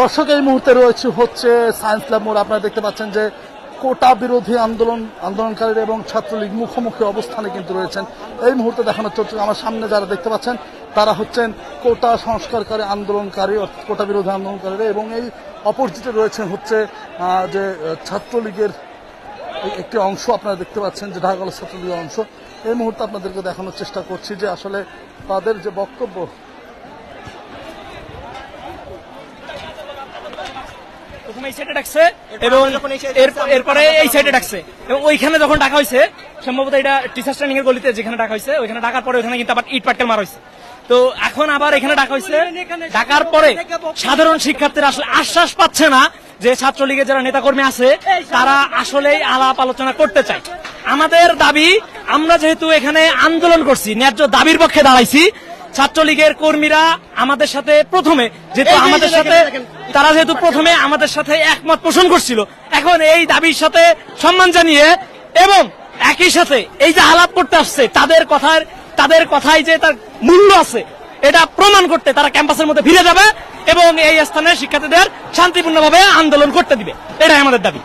দর্শক, এই মুহূর্তে রয়েছে হচ্ছে সায়েন্স ল্যাব মোড় আপনারা দেখতে পাচ্ছেন যে কোটা বিরোধী আন্দোলন, আন্দোলনকারীরা এবং ছাত্রলীগ মুখোমুখি অবস্থানে কিন্তু রয়েছেন। এই মুহূর্তে দেখানো হচ্ছে আমার সামনে যারা দেখতে পাচ্ছেন, তারা হচ্ছেন কোটা সংস্কারকারী আন্দোলনকারী কোটা বিরোধী আন্দোলনকারীরা এবং এই অপোজিটে রয়েছেন হচ্ছে যে ছাত্রলীগের একটি অংশ। আপনারা দেখতে পাচ্ছেন যে ঢাকা ছাত্রলীগের অংশ। এই মুহূর্তে আপনাদেরকে দেখানোর চেষ্টা করছি যে আসলে তাদের যে বক্তব্য প্রথমে এই সাইডে ডাকছে এবং এরপরে এই সাইডে ডাকছে। এবং ওইখানে যখন ডাকা হয়েছে সম্ভবত এটা টিচার ট্রেনিং এর গলিতে যেখানে ডাকা হয়েছে ওইখানে ডাকার পরে ওইখানে কিন্তু আবার ইট পাটকেল মারা হয়েছে। তো এখন আবার এখানে ডাকা হয়েছে। ডাকার পরে সাধারণ শিক্ষার্থীরা আসলে আশ্বাস পাচ্ছে না যে ছাত্রলীগের যারা নেতাকর্মী আছে তারা আসলেই আলাপ আলোচনা করতে চায়। আমাদের দাবি আমরা যেহেতু এখানে আন্দোলন করছি ন্যায্য দাবির পক্ষে দাঁড়াইছি ছাত্রলীগের কর্মীরা আমাদের সাথে প্রথমে যেহেতু আমাদের সাথে তারা যেহেতু প্রথমে আমাদের সাথে একমত পোষণ করছিল এখন এই দাবির সাথে সম্মান জানিয়ে এবং একই সাথে এই যে আলাপ করতে আসছে তাদের কথার তাদের কথায় যে তার মূল্য আছে এটা প্রমাণ করতে তারা ক্যাম্পাসের মধ্যে ফিরে যাবে এবং এই স্থানে শিক্ষার্থীদের শান্তিপূর্ণভাবে আন্দোলন করতে দিবে। এটাই আমাদের দাবি।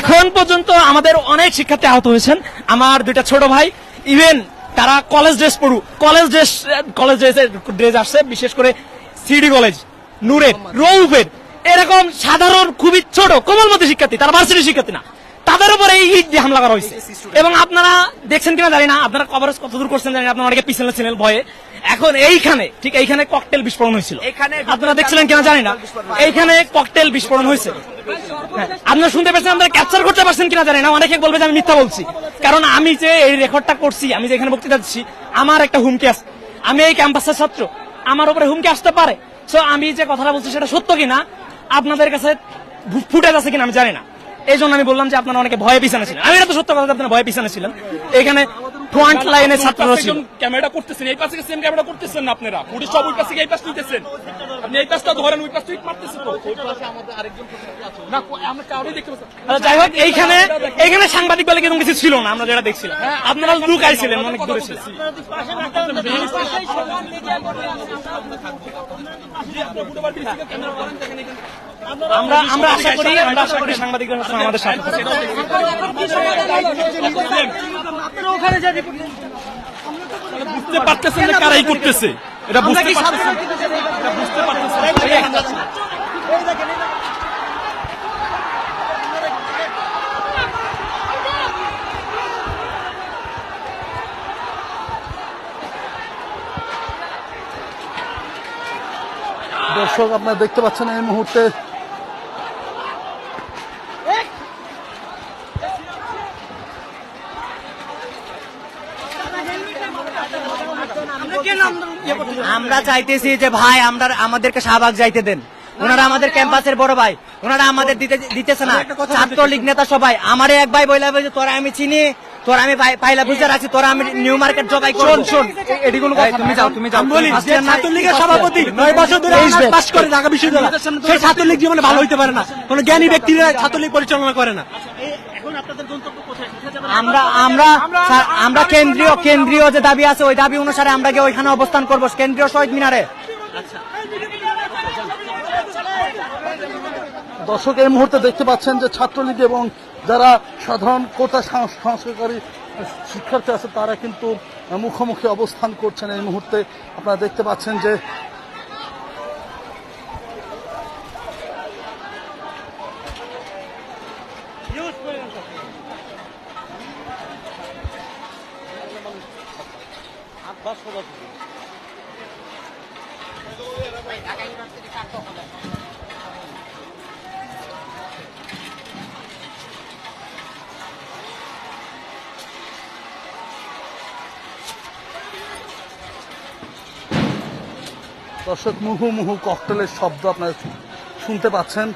এখন পর্যন্ত আমাদের অনেক শিক্ষার্থী আহত হয়েছেন। আমার দুইটা ছোট ভাই ইভেন তারা college dress পড়ু college dress college dress dress আসছে বিশেষ করে সিডি কলেজ নূরের রৌফের। এরকম সাধারণ খুবই ছোট কোমলমতি শিক্ষার্থী তারা ভার্সিটি শিক্ষার্থী না। তাদের উপরে এই ইট দিয়ে হামলা করা হয়েছে। এবং আপনারা দেখছেন কিনা জানি না আপনারা কভারেজ কতদূর করছেন জানি আপনারা অনেকে পিছনে ছিলেন ভয়ে। এখন এইখানে ঠিক এইখানে ককটেল বিস্ফোরণ হয়েছিল। আপনারা দেখছিলেন কিনা জানি না এইখানে ককটেল বিস্ফোরণ হয়েছে। হ্যাঁ, আপনারা শুনতে পাচ্ছেন আপনারা ক্যাপচার করতে পারছেন কিনা জানি না অনেকে বলবে যে আমি মিথ্যা বলছি। কারণ আমি যে এই রেকর্ডটা করছি আমি যে এখানে বক্তৃতা দিচ্ছি আমার একটা হুমকি আছে। আমি এই ক্যাম্পাসের ছাত্র আমার উপরে হুমকি আসতে পারে। সো আমি যে কথাটা বলছি সেটা সত্য কিনা আপনাদের কাছে ফুটেজ আছে কিনা আমি জানি না। এই জন্য আমি বললাম যে আপনারা অনেকে ভয়ে পিছনে ছিলেন। আমি এটা তো সত্য কথা আপনারা ভয়ে পিছনে ছিলেন। এখানে ফ্রন্ট লাইনে ছাত্ররা ছিল। ক্যামেরা করতেছেন এই পাশে সেম ক্যামেরা করতেছেন না আপনারা? পুলিশ সব ওই পাশে এই পাশ নিতেছেন। আপনি এই পাশটা ধরেন ওই পাশটা মারতেছেন তো। না আমরা কাউরে দেখতে পাচ্ছি আচ্ছা, যাই হোক এইখানে এইখানে সাংবাদিক বলে কিন্তু কিছু ছিল না আমরা যেটা দেখছিলাম। আপনারা লুকাইছিলেন অনেক দূরে ছিলেন। আমরা আমরা আশা করি আমরা আশা করি সাংবাদিকরা আমাদের সাথে থাকবে। বুঝতে পারতেছেন না কারাই করতেছে? এটা বুঝতে পারতেছেন? এটা বুঝতে পারতেছেন? দর্শক আপনারা দেখতে পাচ্ছেন এই মুহূর্তে আমরা চাইতেছি যে ভাই আমরা আমাদেরকে শাহবাগ যাইতে দেন। ওনারা আমাদের ক্যাম্পাসের বড় ভাই। ওনারা আমাদের দিতে দিতেছে না। ছাত্রলীগ নেতা সবাই। আমারে এক ভাই বইলা তোরা আমি চিনি তোরা আমি পাইলা বুঝে রাখছি তোরা আমি নিউ মার্কেট জবাই শোন শোন এডিগুলো তুমি যাও তুমি যাও। বলি ছাত্রলীগের সভাপতি নয় বছর ধরে পাস করে ঢাকা বিশ্ববিদ্যালয়। সেই ছাত্রলীগ জীবনে ভালো হইতে পারে না। কোন জ্ঞানী ব্যক্তিরা ছাত্রলীগ পরিচালনা করে না। আমরা আমরা আমরা কেন্দ্রীয় কেন্দ্রীয় যে দাবি আছে ওই দাবি অনুসারে আমরা গিয়ে ওইখানে অবস্থান করব কেন্দ্রীয় শহীদ মিনারে। দর্শক এই মুহূর্তে দেখতে পাচ্ছেন যে ছাত্রলীগ এবং যারা সাধারণ কোটা সংস- সংস্কারকারী শিক্ষার্থী আছে, তারা কিন্তু মুখোমুখি অবস্থান করছেন এই মুহূর্তে। আপনারা দেখতে পাচ্ছেন যে দর্শক মুহু মুহু ককটেলের শব্দ আপনারা শুনতে পাচ্ছেন।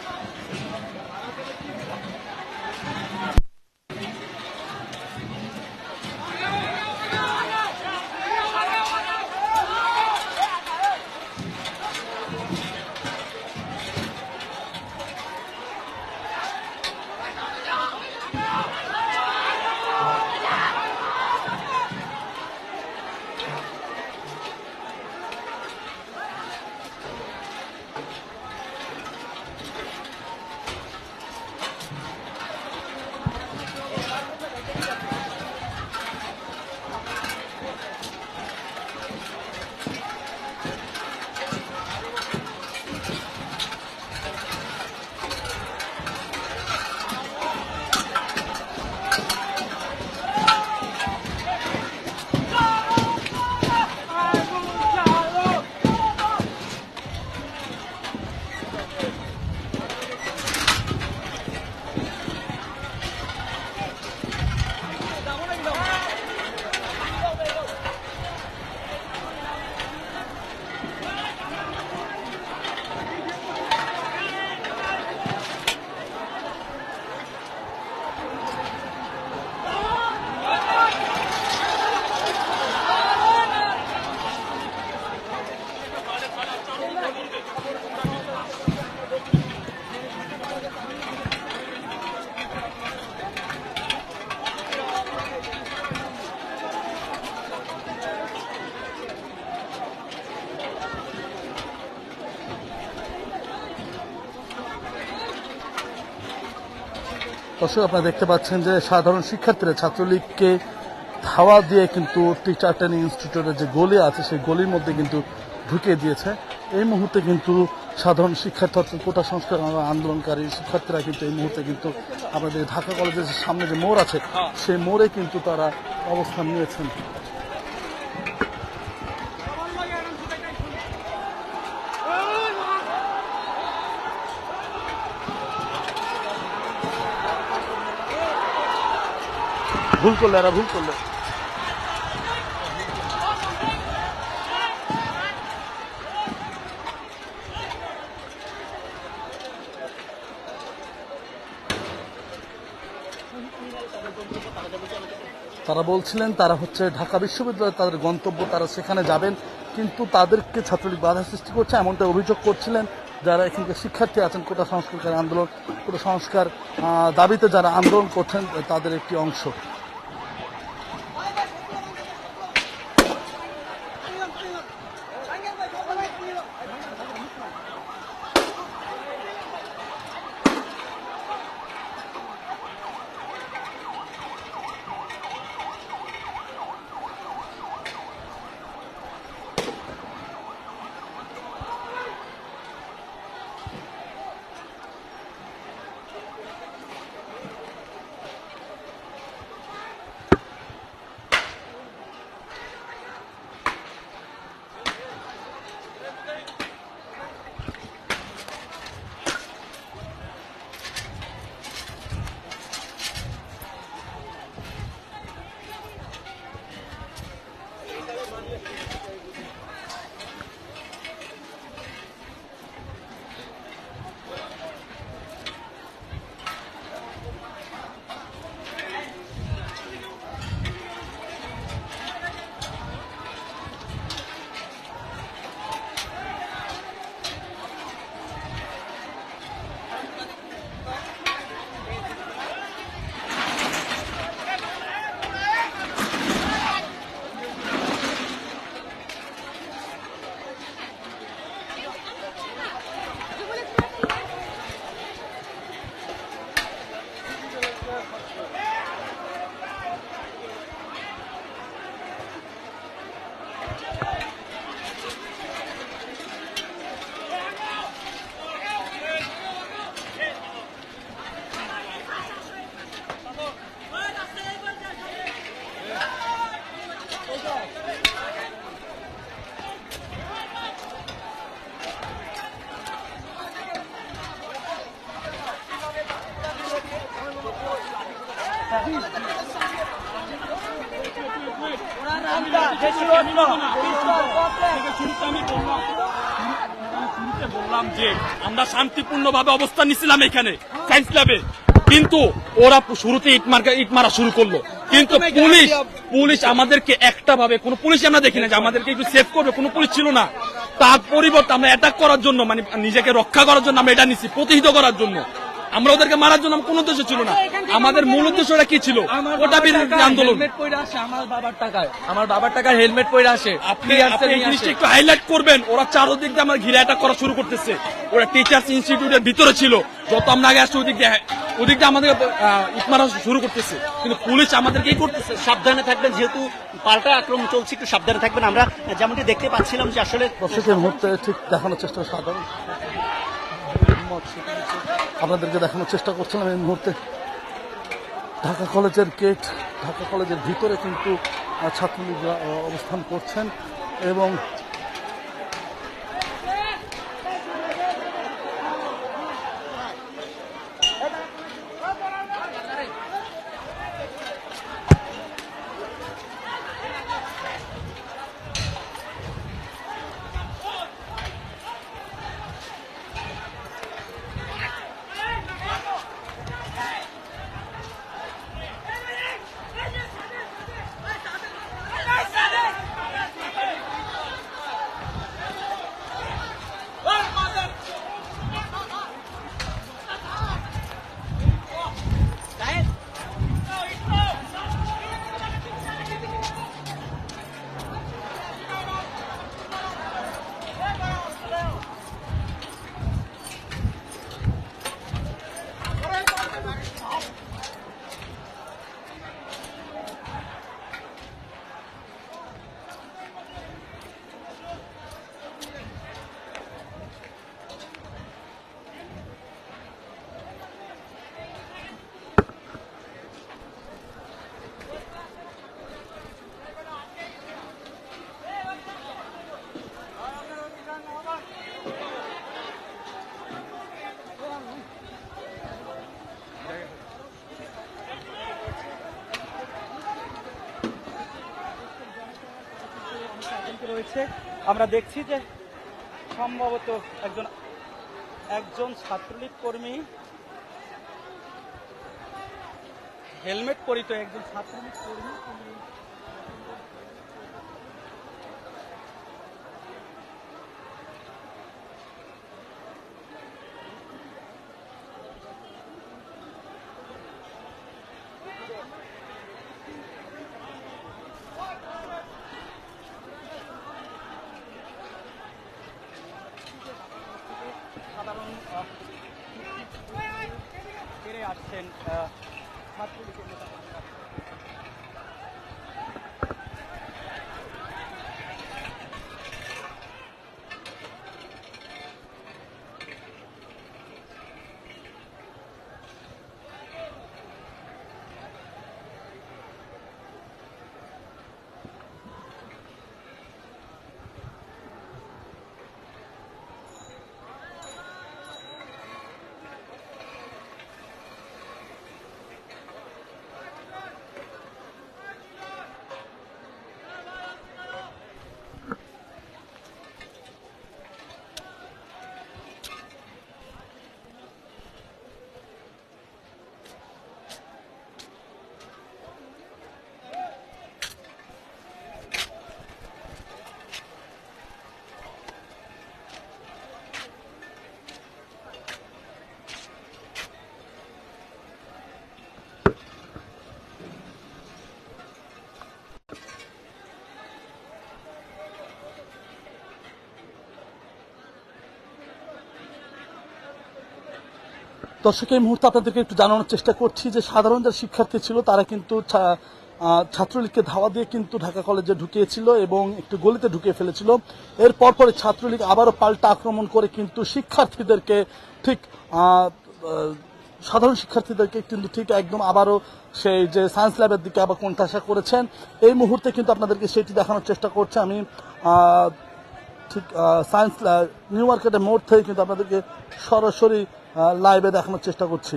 দর্শক আপনারা দেখতে পাচ্ছেন যে সাধারণ শিক্ষার্থীরা ছাত্রলীগকে ধাওয়া দিয়ে কিন্তু টিচার ট্রেনিং ইনস্টিটিউটের যে গলি আছে সেই গলির মধ্যে কিন্তু ঢুকিয়ে দিয়েছে। এই মুহূর্তে কিন্তু সাধারণ শিক্ষার্থী অর্থাৎ কোটা সংস্কার আন্দোলনকারী শিক্ষার্থীরা কিন্তু এই মুহূর্তে কিন্তু আমাদের ঢাকা কলেজের সামনে যে মোড় আছে সেই মোড়ে কিন্তু তারা অবস্থান নিয়েছেন। ভুল করলে এরা ভুল করলে। তারা বলছিলেন তারা হচ্ছে ঢাকা বিশ্ববিদ্যালয়ে তাদের গন্তব্য, তারা সেখানে যাবেন, কিন্তু তাদেরকে ছাত্রলীগ বাধা সৃষ্টি করছে এমনটা অভিযোগ করছিলেন যারা এখানকার শিক্ষার্থী আছেন কোটা সংস্কারকারী আন্দোলন কোটা সংস্কার দাবিতে যারা আন্দোলন করছেন, তাদের একটি অংশ। যে আমরা শান্তিপূর্ণ ভাবে অবস্থান নিছিলাম এখানে সায়েন্স ল্যাবে কিন্তু ওরা শুরুতে ইট মার্কা ইট মারা শুরু করল। কিন্তু পুলিশ পুলিশ আমাদেরকে একটা ভাবে কোনো পুলিশ আমরা দেখি না যে আমাদেরকে একটু সেভ করবে কোনো পুলিশ ছিল না। তার পরিবর্তে আমরা অ্যাটাক করার জন্য মানে নিজেকে রক্ষা করার জন্য আমরা এটা নিচ্ছি প্রতিহিত করার জন্য। আমরা ওদেরকে মারার জন্য কোনো উদ্দেশ্য ছিল না। আমাদের মূল উদ্দেশ্যটা কি ছিল? ওটা বিরোধী আন্দোলন। হেলমেট পরে আসে আমার বাবার টাকায়। আমার বাবার টাকায় হেলমেট পরে আসে। আপনি এই জিনিসটা একটু হাইলাইট করবেন। ওরা চারোদিক দিয়ে আমার ঘিরে অ্যাটাক করা শুরু করতেছে। ওরা টিচার্স ইনস্টিটিউটের ভিতরে ছিল। যত আমরা আগে আসছি ওদিক দিয়ে ওদিক দিয়ে আমাদের আহ, ইট মারা শুরু করতেছে। কিন্তু পুলিশ আমাদেরকে কি করতেছে। সাবধানে থাকবেন যেহেতু পাল্টা আক্রমণ চলছে একটু সাবধানে থাকবেন। আমরা যেমনটি দেখতে পাচ্ছিলাম যে আসলে দর্শকের মুহূর্তে ঠিক দেখানোর চেষ্টা সাধারণ আপনাদেরকে দেখানোর চেষ্টা করছিলাম এই মুহূর্তে। ঢাকা কলেজের গেট ঢাকা কলেজের ভিতরে কিন্তু ছাত্রলীগরা অবস্থান করছেন এবং রয়েছে আমরা দেখছি যে সম্ভবত একজন একজন ছাত্রলীগ কর্মী হেলমেট পরিত একজন ছাত্রলীগ কর্মী তিনি সাধারণ আহ, ফিরে আসছেন আহ, ছাত্রলীগের নেতা দর্শক, এই মুহূর্তে আপনাদেরকে একটু জানানোর চেষ্টা করছি যে সাধারণ যারা শিক্ষার্থী ছিল, তারা কিন্তু ছাত্রলীগকে ধাওয়া দিয়ে কিন্তু ঢাকা কলেজে ঢুকিয়েছিল এবং একটু গলিতে ঢুকিয়ে ফেলেছিল। এর পরপরে ছাত্রলীগ আবারও পাল্টা আক্রমণ করে কিন্তু শিক্ষার্থীদেরকে ঠিক সাধারণ শিক্ষার্থীদেরকে কিন্তু ঠিক একদম আবারও সেই যে সায়েন্স ল্যাবের দিকে আবার কোণঠাসা করেছেন। এই মুহূর্তে কিন্তু আপনাদেরকে সেটি দেখানোর চেষ্টা করছে আমি। ঠিক সায়েন্স নিউ মার্কেটের মোড় থেকে কিন্তু আপনাদেরকে সরাসরি লাইভে দেখানোর চেষ্টা করছি।